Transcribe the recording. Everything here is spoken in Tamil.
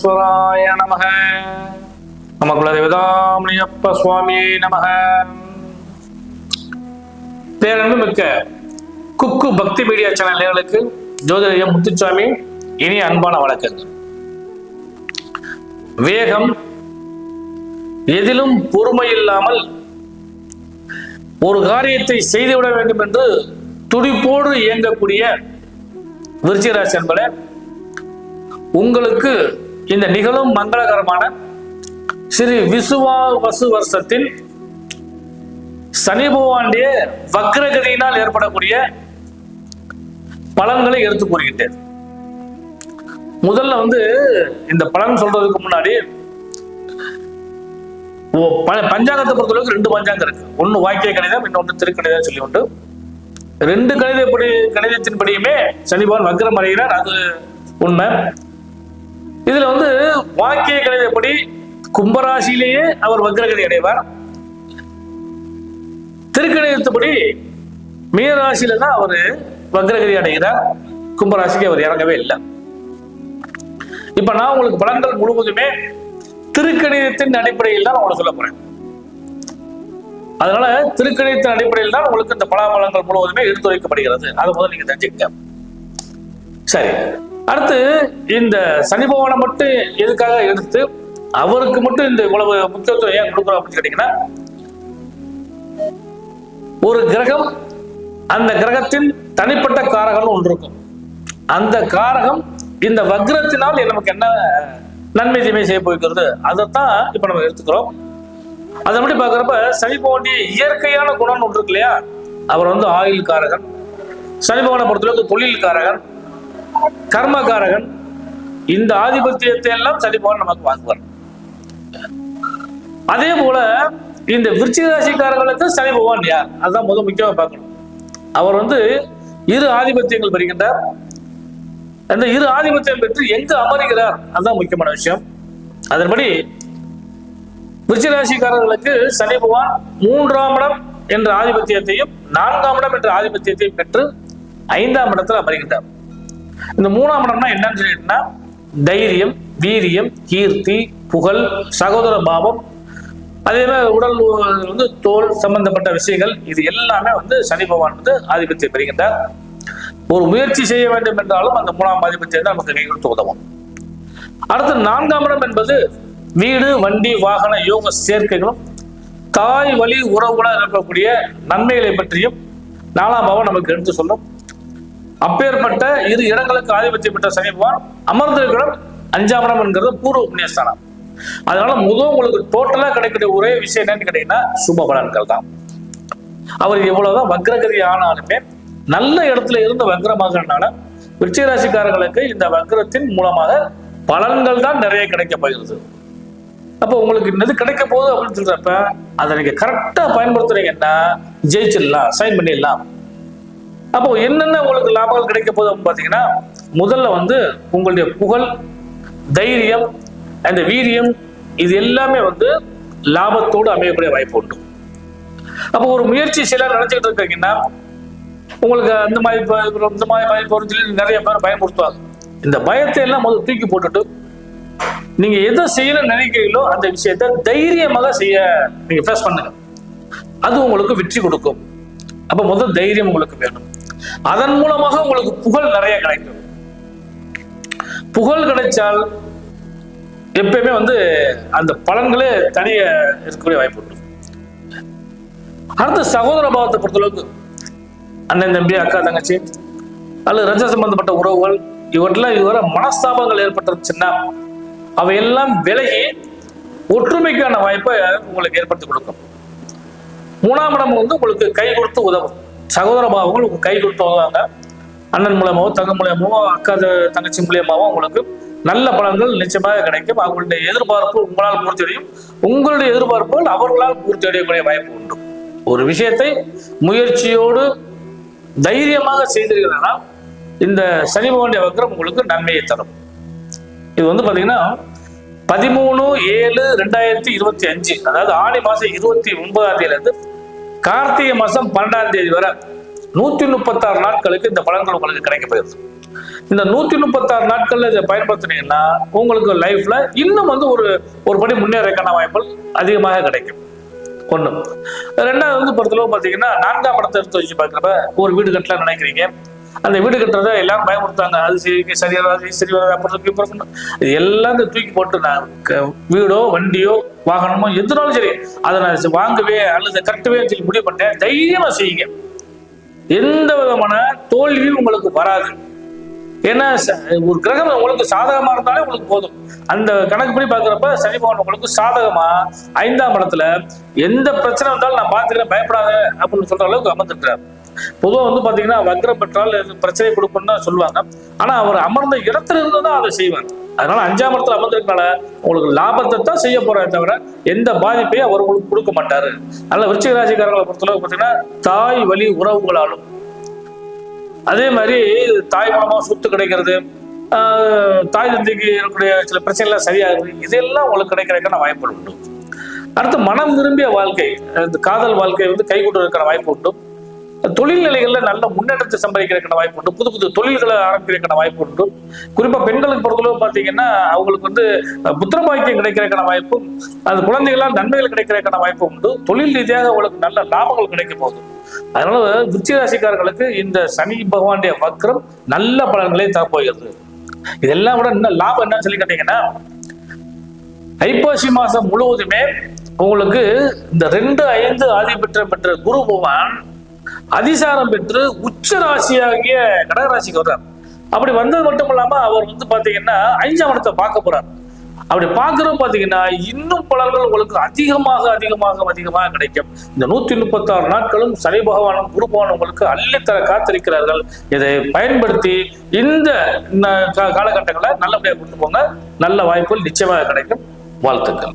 பரமேஸ்வராய நமக. நம குலதேவதாமணியப்ப சுவாமியே நமக. பேரன்பு மிக்க குக்கு பக்தி மீடியா சேனல் நேர்களுக்கு ஜோதிடர் முத்துச்சாமி இனி அன்பான வழக்கங்கள் வேகம் எதிலும் பொறுமை இல்லாமல் ஒரு காரியத்தை செய்துவிட வேண்டும் என்று துடிப்போடு இயங்கக்கூடிய விருச்சிகராசி என்பதை உங்களுக்கு இந்த நிகழும் மங்களகரமான ஸ்ரீ விசுவா வசு வருஷத்தின் சனி பகவானுடைய வக்ரகதியினால் ஏற்படக்கூடிய பலன்களை எடுத்து கூறுகின்றேன். முதல்ல வந்து இந்த பலன் சொல்றதுக்கு முன்னாடி ஓ, பஞ்சாங்கத்தை பொறுத்தளவுக்கு ரெண்டு பஞ்சாங்கம் இருக்கு. ஒன்னு வாக்கிய கணிதம் இன்னொன்று திருக்கணிதம் சொல்லி உண்டு ரெண்டு கணிதப்படி கணிதத்தின்படியுமே சனி பகவான் வக்ரம் அடைகிறார் அது உண்மை. இதுல வந்து வாக்கிய கணிதப்படி கும்பராசியிலேயே அவர் வக்ரகதி அடைவார். திருக்கணிதத்துப்படி மீனராசியில தான் அவர் வக்ரகதி அடைகிறார். கும்பராசிக்கு அவர் இறங்கவே இல்லை. இப்ப நான் உங்களுக்கு பலன்கள் முழுவதுமே திருக்கணிதத்தின் அடிப்படையில் தான் உங்களுக்கு சொல்ல போறேன். அதனால திருக்கணிதத்தின் அடிப்படையில் தான் உங்களுக்கு இந்த பலாபலங்கள் முழுவதுமே எடுத்துரைக்கப்படுகிறது. அதை முதல்ல நீங்க தெரிஞ்சுக்கங்க. சரி. அடுத்து இந்த சனி பகவானை மட்டும் எதுக்காக எடுத்து அவருக்கு மட்டும் இந்த இவ்வளவு முக்கியத்துவம் ஏன் கொடுக்குறோம் அப்படின்னு கேட்டீங்கன்னா ஒரு கிரகம் அந்த கிரகத்தின் தனிப்பட்ட காரகம் ஒன்று இருக்கும். அந்த காரகம் இந்த வக்ரத்தினால் நமக்கு என்ன நன்மை தீமை செய்ய போய்க்கிறது அதைத்தான் இப்ப நம்ம எடுத்துக்கிறோம். அதை மட்டும் பார்க்குறப்ப சனி பகவானுடைய இயற்கையான குணம் ஒன்று இருக்கு இல்லையா? அவர் வந்து ஆயுள் காரகன். சனி பகவானை பொறுத்தளவுக்கு தொழில் காரகன். கர்மகாரகன் இந்த ஆதிபத்தியத்தை எல்லாம் சனி நமக்கு வாங்குவார். அதே போல இந்த விருச்சிக ராசிக்காரர்களுக்கு சனி பகவான் யார்? அதுதான் முதல் முக்கியமா பார்க்கணும். அவர் வந்து இரு ஆதிபத்தியங்கள் பெறுகின்றார். அந்த இரு ஆதிபத்தியம் பெற்று எங்க அமருகிறார்? அதுதான் முக்கியமான விஷயம். அதன்படி விருச்சிக ராசிக்காரர்களுக்கு சனி பகவான் மூன்றாம் இடம் என்ற ஆதிபத்தியத்தையும் நான்காம் இடம் என்ற ஆதிபத்தியத்தையும் பெற்று ஐந்தாம் இடத்துல அமருகின்றார். இந்த மூணாம் இடம்னா என்னன்னு சொல்லிட்டுனா தைரியம் வீரியம் கீர்த்தி புகழ் சகோதர பாவம். அதே மாதிரி உடல் வந்து தோல் சம்பந்தப்பட்ட விஷயங்கள் இது எல்லாமே வந்து சனி பகவான் வந்து ஆதிபத்தியம் பெறுகின்றார். ஒரு முயற்சி செய்ய வேண்டும் என்றாலும் அந்த மூணாம் ஆதிபத்தியம் தான் நமக்கு கை கொடுத்து உதவும். அடுத்து நான்காம் இடம் என்பது வீடு வண்டி வாகன யோக சேர்க்கைகளும் தாய் வழி உறவுகளாக இருக்கக்கூடிய நன்மைகளை பற்றியும் நாலாம் பாவம் நமக்கு எடுத்து சொல்லும். அப்பேற்பட்ட இரு இடங்களுக்கு ஆதிபத்தியம் பெற்ற சனி பகவான் அமர்ந்திருக்கிற அஞ்சாம் இடம் என்கிறது பூர்வ புண்ணியஸ்தானம் அதனால முதல் உங்களுக்கு டோட்டலா கிடைக்கிற ஒரே விஷயம் என்னன்னு கேட்டீங்கன்னா சுப பலன்கள் தான். அவர் எவ்வளவுதான் வக்ரகதி ஆனாலுமே நல்ல இடத்துல இருந்து வக்ரமாகறதுனால விருச்சிகராசிக்காரர்களுக்கு இந்த வக்ரத்தின் மூலமாக பலன்கள் தான் நிறைய கிடைக்க போகிறது. அப்போ உங்களுக்கு என்னது கிடைக்க போகுது அப்படின்னு சொல்றப்ப அதை நீங்க கரெக்டா பயன்படுத்துறீங்கன்னா ஜெயிச்சிடலாம் சைன் பண்ணிடலாம். அப்போ என்னென்ன உங்களுக்கு லாபங்கள் கிடைக்க போகுது பார்த்தீங்கன்னா முதல்ல வந்து உங்களுடைய புகழ் தைரியம் அந்த வீரியம் இது எல்லாமே வந்து லாபத்தோடு அமையக்கூடிய வாய்ப்பு உண்டு. அப்போ ஒரு முயற்சி சிலர் நினைச்சிட்டு இருக்கீங்கன்னா உங்களுக்கு அந்த மாதிரி இந்த மாதிரி வாய்ப்பு வரும்னு சொல்லி நிறைய பேர் பயன்படுத்துவாங்க இந்த பயத்தை எல்லாம் முதல்ல தூக்கி போட்டுட்டு நீங்க எதை செய்யணும்னு நினைக்கிறீங்களோ அந்த விஷயத்த தைரியமாக செய்ய நீங்க ஃபேஸ் பண்ணுங்க. அது உங்களுக்கு வெற்றி கொடுக்கும். அப்ப முதல் தைரியம் உங்களுக்கு வேணும். அதன் மூலமாக உங்களுக்கு புகழ் நிறைய கிடைக்கும். புகழ் கிடைச்சால் எப்பயுமே வந்து அந்த பலன்களே தனிய இருக்கக்கூடிய வாய்ப்பு உண்டு. அடுத்து சகோதர பாவத்தை பொறுத்தளவுக்கு அண்ணன் தம்பி அக்கா தங்கச்சி அல்லது ரஜ சம்பந்தப்பட்ட உறவுகள் இவற்றெல்லாம் இதுவரை மனஸ்தாபங்கள் ஏற்பட்டுருச்சுன்னா அவையெல்லாம் விலகி ஒற்றுமைக்கான வாய்ப்பை உங்களுக்கு ஏற்படுத்தி கொடுக்கும். மூணாம் இடம் வந்து உங்களுக்கு கை கொடுத்து உதவும். சகோதர பாவங்கள் உங்க கை கொடுத்து உதவுவாங்க அண்ணன் மூலமாவோ தங்க மூலியமாவோ அக்கா த- தங்கச்சி மூலியமாவோ உங்களுக்கு நல்ல பலன்கள் நிச்சயமாக கிடைக்கும். அவங்களுடைய எதிர்பார்ப்பு உங்களால் பூர்த்தி அடையும். உங்களுடைய எதிர்பார்ப்புகள் அவர்களால் பூர்த்தி அடையக்கூடிய வாய்ப்பு உண்டு. ஒரு விஷயத்தை முயற்சியோடு தைரியமாக செய்தீர்கள்னா இந்த சனி பகவானுடைய வக்ரம் உங்களுக்கு நன்மையை தரும். இது வந்து பாத்தீங்கன்னா பதிமூணு ஏழு ரெண்டாயிரத்தி இருபத்தி அஞ்சு அதாவது ஆணி மாசம் இருபத்தி ஒன்பதாம் தேதியில இருந்து கார்த்திகை மாசம் பன்னெண்டாம் தேதி வரை நூத்தி முப்பத்தாறு நாட்களுக்கு இந்த பலன்கள் உங்களுக்கு கிடைக்க போயிருது இந்த நூத்தி முப்பத்தாறு நாட்கள்ல இதை பயன்படுத்தினீங்கன்னா உங்களுக்கு லைஃப்ல இன்னும் வந்து ஒரு ஒரு படி முன்னேறக்கான வாய்ப்புகள் அதிகமாக கிடைக்கும். ஒண்ணு. ரெண்டாவது வந்து பொறுத்தளவு பாத்தீங்கன்னா நான்காம் படத்தை எடுத்து வச்சு பார்க்குறப்ப ஒரு வீடு கட்டலாம் நினைக்கிறீங்க. அந்த வீடு கட்டுறத எல்லாரும் பயமுறுத்தாங்க அது சரி சரி வராது சரி வராது அப்படி இது எல்லாம் இந்த தூக்கி போட்டு நான் க- வீடோ வண்டியோ வாகனமோ எதுனாலும் சரி அதை நான் வாங்கவே அல்லது கட்டவே சொல்லி முடிவு பண்ணேன் தைரியமா செய்யுங்க. எந்த விதமான தோல்வியும் உங்களுக்கு வராது. ஏன்னா ச- ஒரு கிரகம் உங்களுக்கு சாதகமா இருந்தாலே உங்களுக்கு போதும். அந்த கணக்குப்படி பார்க்குறப்ப சனி பகவான் உங்களுக்கு சாதகமா ஐந்தாம் இடத்துல எந்த பிரச்சனை வந்தாலும் நான் பார்த்துக்கிறேன் பயப்படாத அப்படின்னு சொல்ற அளவுக்கு அமர்ந்துட்டார் பொதுவாக வந்து பாத்தீங்கன்னா வக்ரம் பெற்றால் பிரச்சனை கொடுக்கும்னு தான் சொல்லுவாங்க. ஆனா அவர் அமர்ந்த இடத்துல இருந்து தான் அதை செய்வாங்க அதனால அஞ்சாம் இடத்துல அமர்ந்திருக்கனால உங்களுக்கு லாபத்தை தான் செய்ய போறாரு தவிர எந்த பாதிப்பையும் அவர் உங்களுக்கு கொடுக்க மாட்டாரு. அதனால விருச்சிக ராசிக்காரர்களை பொறுத்தளவு பார்த்தீங்கன்னா தாய் வழி உறவுகளாலும். அதே மாதிரி தாய் மூலமா சொத்து கிடைக்கிறது ஆஹ் தாய் தந்தைக்கு இருக்கக்கூடிய சில பிரச்சனைகள் சரியாகுது. இதெல்லாம் உங்களுக்கு கிடைக்கிறதுக்கான வாய்ப்புகள் உண்டு. அடுத்து மனம் விரும்பிய வாழ்க்கை இந்த காதல் வாழ்க்கை வந்து கைகூட்டுவதற்கான வாய்ப்பு உண்டு. தொழில் நிலைகளில் நல்ல முன்னேற்றத்தை சம்பாதிக்கிறதுக்கான வாய்ப்பு உண்டு. புது புது தொழில்களை ஆரம்பிக்கிறதுக்கான வாய்ப்பு உண்டு. குறிப்பாக பெண்களுக்கு பொறுத்தளவு பார்த்தீங்கன்னா அவங்களுக்கு வந்து புத்திர பாக்கியம் கிடைக்கிறதுக்கான வாய்ப்பும் அது குழந்தைகளால் நன்மைகள் கிடைக்கிறதுக்கான வாய்ப்பு உண்டு. தொழில் ரீதியாக அவங்களுக்கு நல்ல லாபங்கள் கிடைக்க போகுது. அதனால விருச்சிகராசிக்காரர்களுக்கு இந்த சனி பகவானுடைய வக்ரம் நல்ல பலன்களை தரப்போகிறது. இதெல்லாம் விட இன்னும் லாபம் என்னன்னு சொல்லி கேட்டீங்கன்னா ஐப்பசி மாசம் முழுவதுமே உங்களுக்கு இந்த ரெண்டு ஐந்து ஆதிபட்டம் பெற்ற குரு பகவான் அதிசாரம் பெற்று உச்ச ராசியாகிய கடகராசிக்கு வர்றார். அப்படி வந்தது மட்டும் இல்லாம அவர் வந்து பாத்தீங்கன்னா ஐந்தாம் இடத்தை பார்க்க போறார். அப்படி பார்க்கறது பாத்தீங்கன்னா இன்னும் பலன்கள் உங்களுக்கு அதிகமாக அதிகமாக அதிகமாக கிடைக்கும். இந்த நூத்தி முப்பத்தாறு நாட்களும் சனி பகவானும் குரு பகவானும் உங்களுக்கு அள்ளித்தர காத்திருக்கிறார்கள். இதை பயன்படுத்தி இந்த காலகட்டங்களை நல்லபடியாக கொண்டு போங்க. நல்ல வாய்ப்புகள் நிச்சயமாக கிடைக்கும். வாழ்த்துக்கள்.